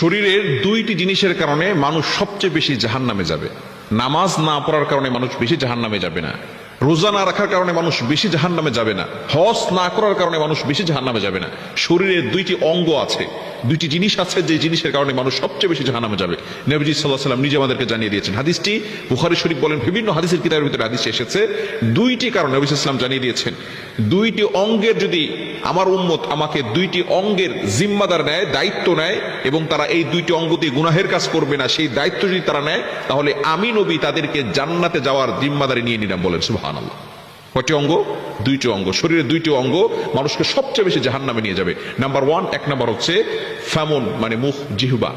শরীরের দুইটি জিনিসের কারণে মানুষ সবচেয়ে বেশি জাহান নামে যাবে। নামাজ না পড়ার কারণে মানুষ বেশি জাহান নামে যাবে না। রোজা না রাখার কারণে মানুষ বেশি জাহান নামে যাবে না। হস না করার কারণে মানুষ বেশি জাহান নামে যাবে না। শরীরের দুইটি অঙ্গ আছে। দুইটি জিনিস আছে যে জিনিসের কারণে মানুষ সবচেয়ে বেশি জাহান নামে যাবে। নবীজি সাল্লাহ সাল্লাম নিজে আমাদেরকে জানিয়ে দিয়েছেন হাদিসটি। বুখারি, শরীফ বলেন, বিভিন্ন হাদিসের কিতাবের ভিতরে হাদিস এসেছে। দুইটি কারণে নবী ইসলাম জানিয়ে দিয়েছেন। দুইটি অঙ্গের যদি আমার উম্মত আমাকে দুইটি অঙ্গের জিম্মাদার নেয়, দায়িত্ব নেয়, এবং তারা এই দুইটি অঙ্গ দিয়ে গুনাহের কাজ করবে না, সেই দায়িত্ব যদি তারা নেয়, তাহলে আমি নবী তাদেরকে জান্নাতে যাওয়ার জিম্মাদারি নিয়ে নিলাম বলেন সুবহান আল্লাহ কয়টি অঙ্গ? দুইটি অঙ্গ। শরীরের দুইটি অঙ্গ মানুষকে সবচেয়ে বেশি জাহান নামে নিয়ে যাবে। নাম্বার ওয়ান এক নাম্বার হচ্ছে ফ্যামন মানে মুখ, জিহুবা।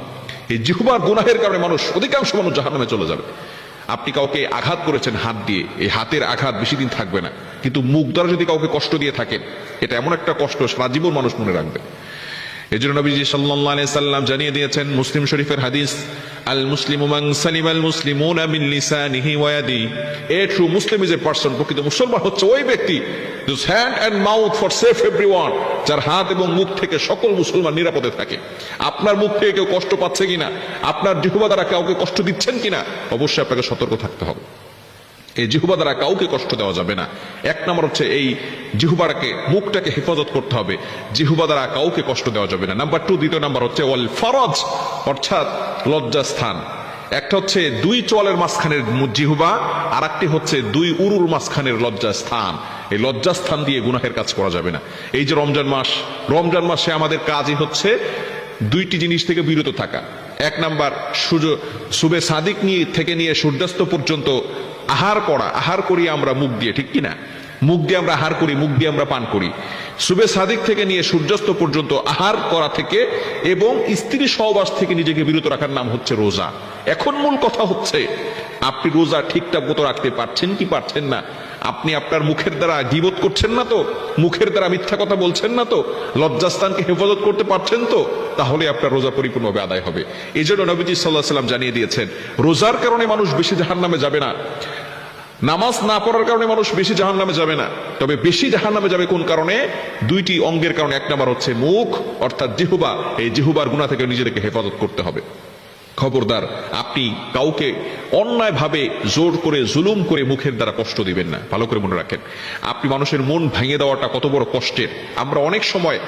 এই জিহুবার গুনাহের কারণে মানুষ অধিকাংশ মানুষ জাহান নামে চলে যাবে। আপনি কাউকে আঘাত করেছেন হাত দিয়ে, এই হাতের আঘাত বেশি দিন থাকবে না। কিন্তু মুখ দ্বারা যদি কাউকে কষ্ট দিয়ে থাকেন, এটা এমন একটা কষ্ট সারা জীবন মানুষ মনে রাখবে। এই জন্য নবীজি আলাইহি সাল্লাম জানিয়ে দিয়েছেন, মুসলিম শরীফের হাদিস আল মুসলিমু সালিম আল মুসলিমুনা মিন লিসানিহি ওয়া ইয়াদি। A true Muslim is a person প্রকৃত মুসলমান হচ্ছে ওই ব্যক্তি hand and mouth for safe everyone যার হাত এবং মুখ থেকে সকল মুসলমান নিরাপদে থাকে। আপনার মুখ থেকে কেউ কষ্ট পাচ্ছে কিনা? আপনার জিহ্বা দ্বারা কাউকে কষ্ট দিচ্ছেন কিনা? অবশ্যই আপনাকে সতর্ক থাকতে হবে। এই জিহুবা দ্বারা কাউকে কষ্ট দেওয়া যাবে না। এক নম্বর হচ্ছে এই জিহুবাটাকে মুখটাকে হেফাজত করতে হবে। জিহুবা দ্বারা কাউকে কষ্ট দেওয়া যাবে না। নাম্বার টু দ্বিতীয় নাম্বার হচ্ছে ওয়াল ফরজ, অর্থাৎ লজ্জাস্থান। একটা হচ্ছে দুই চোয়ালের মাঝখানের জিহুবা আর একটি হচ্ছে দুই উরুর মাঝখানের লজ্জাস্থান। এই লজ্জাস্থান দিয়ে গুনাহের কাজ করা যাবে না। এই যে রমজান মাস, রমজান মাসে আমাদের কাজই হচ্ছে দুইটি জিনিস থেকে বিরত থাকা। এক নাম্বার সূর্য সুবে সাদিক নিয়ে থেকে নিয়ে সূর্যাস্ত পর্যন্ত আহার করা, আহার করি আমরা মুখ দিয়ে, ঠিক কিনা? মুখ দিয়ে আমরা আহার করি, মুখ দিয়ে আমরা পান করি। সুবে সাদিক থেকে নিয়ে সূর্যাস্ত পর্যন্ত আহার করা থেকে এবং স্ত্রী সহবাস থেকে নিজেকে বিরত রাখার নাম হচ্ছে রোজা। এখন মূল কথা হচ্ছে, আপনি রোজা ঠিকঠাক মতো রাখতে পারছেন কি পারছেন না? আপনি আপনার মুখের দ্বারা গিবত করছেন না তো? মুখের দ্বারা মিথ্যা কথা বলছেন না তো? লজ্জাস্থানকে হেফাজত করতে পারছেন তো? তাহলে আপনার রোজা পরিপূর্ণভাবে আদায় হবে। এই জন্য নবীজি সাল্লাহ সাল্লাম জানিয়ে দিয়েছেন, রোজার কারণে মানুষ বেশি জাহান নামে যাবে না। নামাজ না পড়ার কারণে মানুষ বেশি জাহান নামে যাবে না। তবে বেশি জাহান নামে যাবে কোন কারণে? দুইটি অঙ্গের কারণে। এক নাম্বার হচ্ছে মুখ, অর্থাৎ জিহুবা। এই জিহুবার গুণা থেকে নিজেদেরকে হেফাজত করতে হবে। খবরদার, আপনি কাউকে অন্যায়ভাবে জোর করে, জুলুম করে মুখের দ্বারা কষ্ট দিবেন না। ভালো করে মনে রাখেন। আপনি মানুষের মন ভেঙে দেওয়াটা কত বড় কষ্টের। আমরা অনেক সময়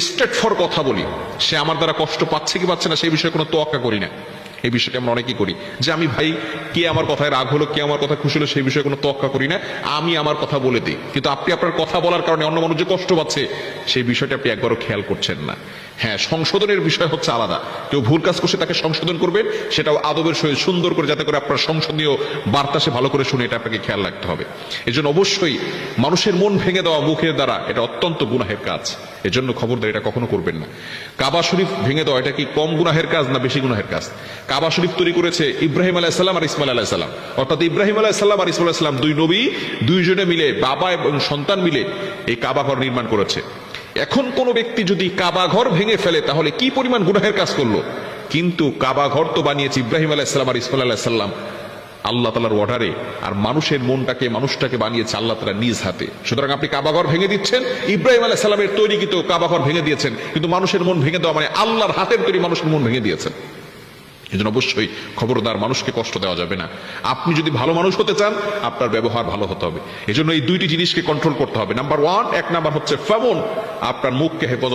স্ট্রেট ফর কথা বলি। সে আমার দ্বারা কষ্ট পাচ্ছে কি পাচ্ছে না, সেই বিষয়ে কোনো তোয়াক্কা করি না। এই বিষয়টা আমরা অনেকেই করি। যে আমি ভাই, কে আমার কথায় রাগ হলো, কে আমার কথা খুশি হলো, সেই বিষয়ে কোনো তোয়াক্কা করি না। আমি আমার কথা বলে দিই। কিন্তু আপনি আপনার কথা বলার কারণে অন্য মানুষ যে কষ্ট পাচ্ছে, সেই বিষয়টা আপনি একবারও খেয়াল করছেন না। হ্যাঁ সংশোধনের বিষয় হচ্ছে আলাদা। কেউ ভুল কাজ করছে, তাকে সংশোধন করবেন, সেটাও আদবের সহিত সুন্দর করে যাতে করে আপনার সংসদীয় বার্তা সে ভালো করে শুনে, এটা আপনাকে খেয়াল রাখতে হবে। এজন্য অবশ্যই মানুষের মন ভেঙে দেওয়া মুখের দ্বারা এটা অত্যন্ত গুনাহের কাজ। এজন্য খবরদার এটা কখনো করবেন না। কাবা শরীফ ভেঙে দেওয়া এটা কি কম গুনাহের কাজ না বেশি গুনাহের কাজ? কাবা শরীফ তৈরি করেছে ইব্রাহিম আলাইসাল্লাম আর ইসমাইল আলাইসাল্লাম অর্থাৎ ইব্রাহিম আলাইসাল্লাম আর ইসমাইল আলাইসাল্লাম দুই নবী, দুইজনে মিলে বাবা এবং সন্তান মিলে এই কাবা ঘর নির্মাণ করেছে। এখন কোন ব্যক্তি যদি কাবা ঘর ভেঙে ফেলে, তাহলে কি পরিমাণ গুনাহের কাজ করল? কিন্তু কাবা ঘর তো বানিয়েছে ইব্রাহিম আলাইসাল্লাম আর ইসমাইল আলাইসাল্লাম আল্লাহ তালার অর্ডারে আর মানুষের মনটাকে, মানুষটাকে বানিয়েছে আল্লাহ তালা নিজ হাতে। সুতরাং আপনি কাবাঘর ভেঙে দিচ্ছেন, ইব্রাহিম আলাহ তৈরি কিন্তু কাবাঘর ভেঙে দিয়েছেন, কিন্তু মানুষের মন ভেঙে দেওয়া মানে আল্লাহর হাতের তৈরি মানুষের মন ভেঙে দিয়েছেন। এই জন্য অবশ্যই খবরদার মানুষকে কষ্ট দেওয়া যাবে না। আপনি যদি ভালো মানুষ হতে চান, আপনার ব্যবহার ভালো হতে হবে। এই জন্য এই দুইটি জিনিসকে কন্ট্রোল করতে হবে। নাম্বার ওয়ান এক নাম্বার হচ্ছে ফেমন, আপনার মুখকে হেফাজত